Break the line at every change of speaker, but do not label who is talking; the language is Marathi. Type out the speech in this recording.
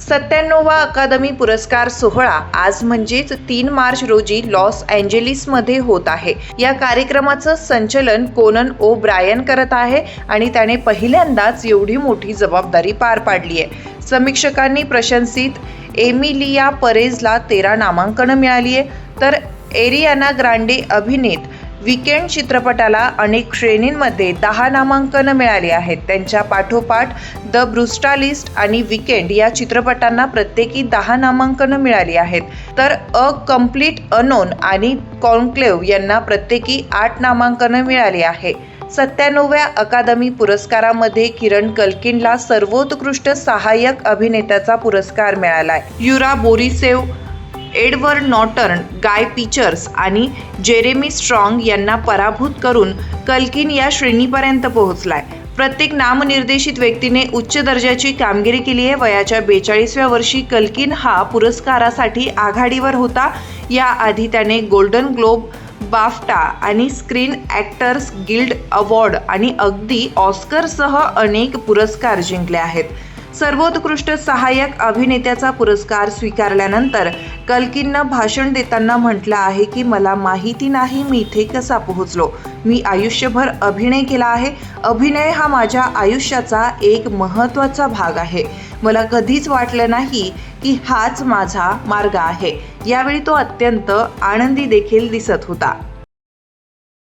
सत्त्याण्णवा अकादमी पुरस्कार सोहळा आज म्हणजेच तीन मार्च रोजी लॉस अँजेलिसमध्ये होत आहे. या कार्यक्रमाचं संचलन कोनन ओ ब्रायन करत आहे आणि त्याने पहिल्यांदाच एवढी मोठी जबाबदारी पार पाडली आहे. समीक्षकांनी प्रशंसित एमिलिया परेजला तेरा नामांकनं मिळाली आहे. तर एरियाना ग्रांडे अभिनेत विकेंड चित्रपटाला अनेक श्रेणींमध्ये दहा नामांकनं मिळाली आहेत. त्यांच्या पाठोपाठ द ब्रुस्टालिस्ट आणि विकेंड या चित्रपटांना प्रत्येकी दहा नामांकनं मिळाली आहेत. तर अ कंप्लीट अनोन आणि कॉन्क्लेव यांना प्रत्येकी आठ नामांकनं मिळाली आहे. सत्त्याण्णव्या अकादमी पुरस्कारामध्ये किरण कल्किनला सर्वोत्कृष्ट सहाय्यक अभिनेत्याचा पुरस्कार मिळालाय. Yura Borisov Edward Norton Guy Pearce आणि जेरेमी स्ट्रॉंग यांना पराभूत करून कल्किन या श्रेणीपर्यंत पोहोचलाय. प्रत्येक नामनिर्देशित व्यक्तीने उच्च दर्जाची कामगिरी केली आहे. वयाच्या बेचाळीसव्या वर्षी कल्किन हा पुरस्कारासाठी आघाडीवर होता. याआधी त्याने गोल्डन ग्लोब बाफ्टा आणि स्क्रीन ॲक्टर्स गिल्ड अवॉर्ड आणि अगदी ऑस्करसह अनेक पुरस्कार जिंकले आहेत. सर्वोत्कृष्ट सहाय्यक अभिनेत्याचा पुरस्कार स्वीकारल्यानंतर कल्किननं भाषण देताना म्हटलं आहे की मला माहिती नाही मी इथे कसा पोहोचलो? मी आयुष्यभर अभिनय केला आहे. अभिनय हा माझ्या आयुष्याचा एक महत्त्वाचा भाग आहे. मला कधीच वाटलं नाही की हाच माझा मार्ग आहे. यावेळी तो अत्यंत आनंदी देखील दिसत होता.